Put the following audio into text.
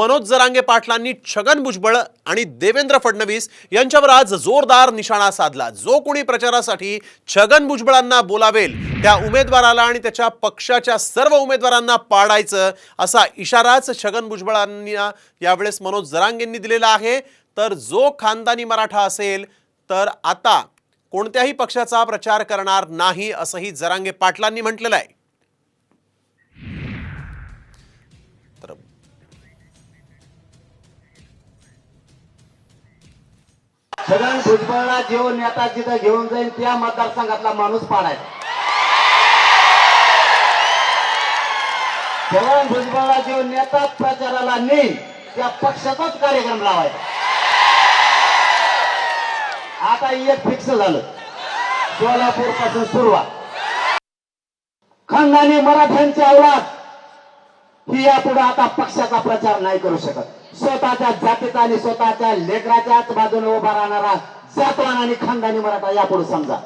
मनोज जरांगे पाटलांनी छगन भुजबळ आणि देवेंद्र फडणवीस यांच्यावर आज जोरदार निशाणा साधला. जो कोणी प्रचारासाठी छगन भुजबळांना बोलावेल त्या उमेदवाराला आणि त्याच्या पक्षाच्या सर्व उमेदवारांना पाडायचं असा इशाराच छगन भुजबळांनी यावेळेस मनोज जरांगेंनी दिलेला आहे. तर जो खानदानी मराठा असेल तर आता कोणत्याही पक्षाचा प्रचार करणार नाही असंही जरांगे पाटलांनी म्हटलेलं आहे. छगन भुजबळला जेव नेता जिथं घेऊन जाईल त्या मतदारसंघातला माणूस पाडायचा छगन भुजबळला जेव नेता प्रचाराला नेईल त्या पक्षाचाच कार्यक्रम लावायचा. आता एक फिक्स झालं. सोलापूरपासून सुरुवात. खानदानी मराठ्यांची औलाद ही यापुढे आता पक्षाचा प्रचार नाही करू शकत. स्वतःच्या जातीचा आणि स्वतःच्या लेकराच्याच बाजूने उभा राहणारा जातवान आणि खानदानी मराठा यापुढे समजा.